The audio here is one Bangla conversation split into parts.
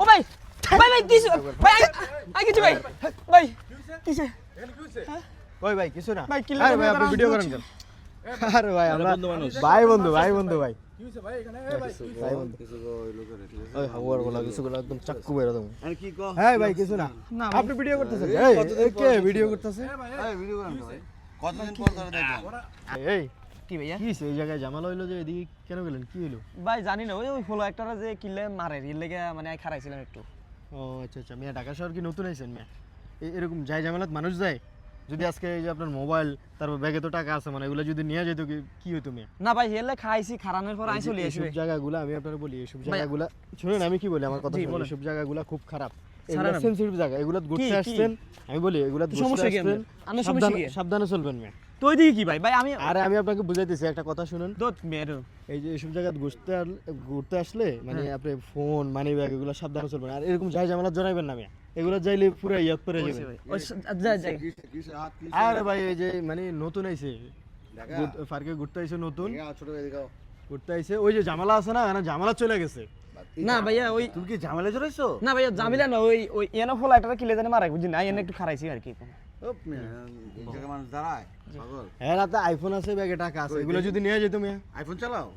ও ভাই ভাই ভাই কিছু ভাই আগে কিছু ভাই ভাই কিসে ওই ভাই কিছু না। ভাই, কি ভাই আপনি ভিডিও। করেন কেন? আরে ভাই আমরা ভাই বন্ধু ভাই বন্ধু ভাই। ভাই বন্ধু। ওই হাওয়ার বলা কিছু গুলো একদম চাক্কু বেরো দেবো। আর কি কো হ্যাঁ ভাই কিছু না। না আপনি ভিডিও করতেছেন? এই এই ভিডিও করতেছে? এই ভিডিও করেন তো ভাই। কতদিন পর এই কি ভাইয়া? কি? এই জায়গায় জামাল হইল যে এদিকে কেন গেলেন? কি হইল? ভাই জানি না। ওই ওই ফলো একটারা যে কিলে মারে এর লেগে মানে খারাইছিলাম একটু। ও আচ্ছা আচ্ছা। মিয়া ঢাকা শহর কি নতুন আইছেন মিয়া? এরকম যাই জামালাত মানুষ যায় যদি আজকে এই যে আপনার মোবাইল তারপর ব্যাগে তো টাকা আছে মানে এগুলো যদি নিয়ে যেত কি- কি হইতো মিয়া? না ভাই হেলে খাইছি খারানোর পর আই চলে আসি এইসব জায়গাগুলো আমি আপনার বলি এইসব ভাই- জায়গাগুলো শুনুন আমি কি বলি আমার কথা। এইসব জায়গাগুলো খুব খারাপ। এগুলো সেনসিটিভ জায়গা। এগুলো ঘুরতে কি? আসছেন আমি বলি এগুলো সমস্যা কি আপনার? আপনার সমস্যা কি? সাবধানে চলবেন মিয়া। তো ওই কি ভাই? ভাই আমি আরে আমি আপনাকে বুঝাইতেছি একটা কথা শুনুন। দোত মেরো এই যে এইসব জায়গা ঘুরতে ঘুরতে আসলে মানে আপনি ফোন মানি ব্যাগ এগুলো সাবধানে চলবেন। আর এরকম যাই জামালা জড়াইবেন না মিয়া। এগুলো যাইলে পুরো ইয়াদ পরে যাবেন ওই যা যাই কিসে কিসে হাত কি আরে ভাই এই যে মানে নতুন আইছে। ঢাকা ঘুর- পার্কে ঘুরতে আইছে নতুন। ঘুরতে আইছে। ওই যে জামালা আছে না জামালা চলে গেছে। না ভাইয়া ওই তুমি কি ঝামেলা জড়াইছো? না ভাইয়া জামিলা না ওই ওই এনে কিলে জানে মারাই বুঝি না? এনে একটু খারাইছি আর কি। হ্যাঁ রাতে আইফোন আছে ব্যাগে টাকা আছে এগুলো যদি নিয়ে যেত মিয়া। আইফোন চালাও?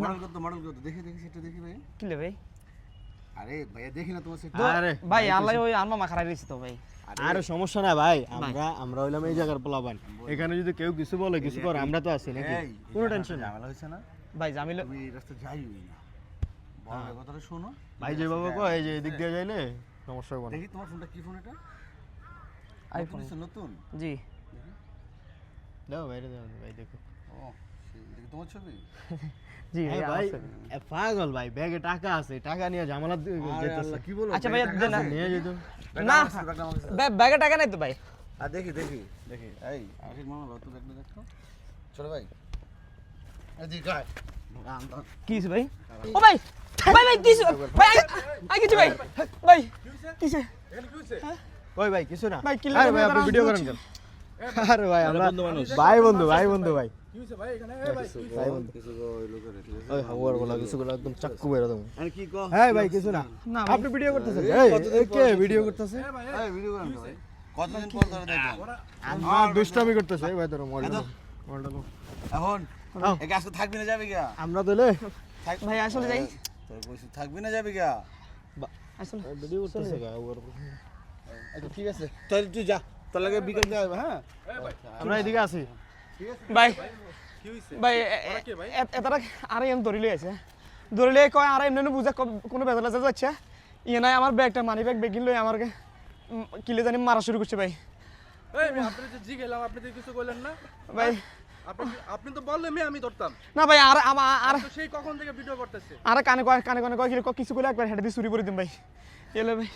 মডেল কত মডেল কত? দেখি দেখি সেটা দেখি ভাই কিলে ভাই? আরে ভাইয়া দেখি না তোমার সেটা আরে ভাই আল্লাহ ওই তো ভাই। আরে। সমস্যা না ভাই আমরা আমরা হইলাম এই জায়গার পোলাবান এখানে যদি কেউ কিছু বলে কিছু করে আমরা তো আছি নাকি? কোনো টেনশন না ঝামেলা হয়েছে না? ভাই জামিলা তুমি রাস্তা যাইই না। বড় ভাই কথাটা শোনো। ভাই যে বাবা কয় এই যে এদিক দিয়ে যাইলে সমস্যা হবে দেখি তোমার ফোনটা কি ফোন এটা? আইফোন নতুন নতুন? জি। দাও বাইরে দাও ভাই দেখো। ও তোমার ছবি? জি হ্যাঁ ভাই ভাই আমার এ পাগল ভাই ব্যাগে টাকা আছে টাকা নিয়ে আল্লাহ কি বলো আচ্ছা ভাইয়া না। নিয়ে যেত। না ব্যাগে টাকা নাই তো ভাই। আর দেখি দেখি দেখি। এই আশিক মামা রত দেখলে দেখো। চলো ভাই। এদিকে গায়। কি ভাই? ও ভাই! ভাই ভাই কিছু ভাই কিছু ভাই ভাই ভাই কিছু না ভাই, কি আরে ভাই আপনি ভিডিও করেন কেন আরে ভাই আমরা ভাই বন্ধু ভাই বন্ধু ভাই হ্যাঁ আপনি ভিডিও করতেছেন এই এই কে ভিডিও করতেছে? এই ভিডিও করেন তো কতদিন পর ধরে দেখলাম? আমার দুষ্টামি করতেছে। ভাই ধরো মডেল মডেল এখন? আও। এই গাছ থাকবি না যাবি গা? আমরা তোলে ভাই আসলে যাই। তোর কইছি থাকবি না যাবি গা? আসলে ভিডিও করতেছে গা ওর আচ্ছা ঠিক আছে। তাহলে তুই যা তোর লাগে বিকেল যাবে হ্যাঁ? আমরা এদিকে আছি। ভাই ভাই এতারা আরে এম ধরিলে আছে। ধরিলে কয় আর এমনি বুঝা কোনো বেদলা যা যাচ্ছে ইয়ে নাই আমার ব্যাগটা মানি ব্যাগ বেগিন লই আমার কিলে জানি মারা শুরু করছে ভাই। এই আপনি যে জি গেলাম আপনি তো কিছু বললেন না। ভাই আপনি আপনি তো বললেন আমি ধরতাম। না ভাই আর আর সেই কখন থেকে ভিডিও করতেছে? আর কানে কানে কানে কয় কিছু করে একবার হেঁটে দিয়ে চুরি করে দিন ভাই। এলে ভাই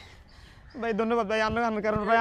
ভাই ধন্যবাদ ভাই আপনার কারণ ভাই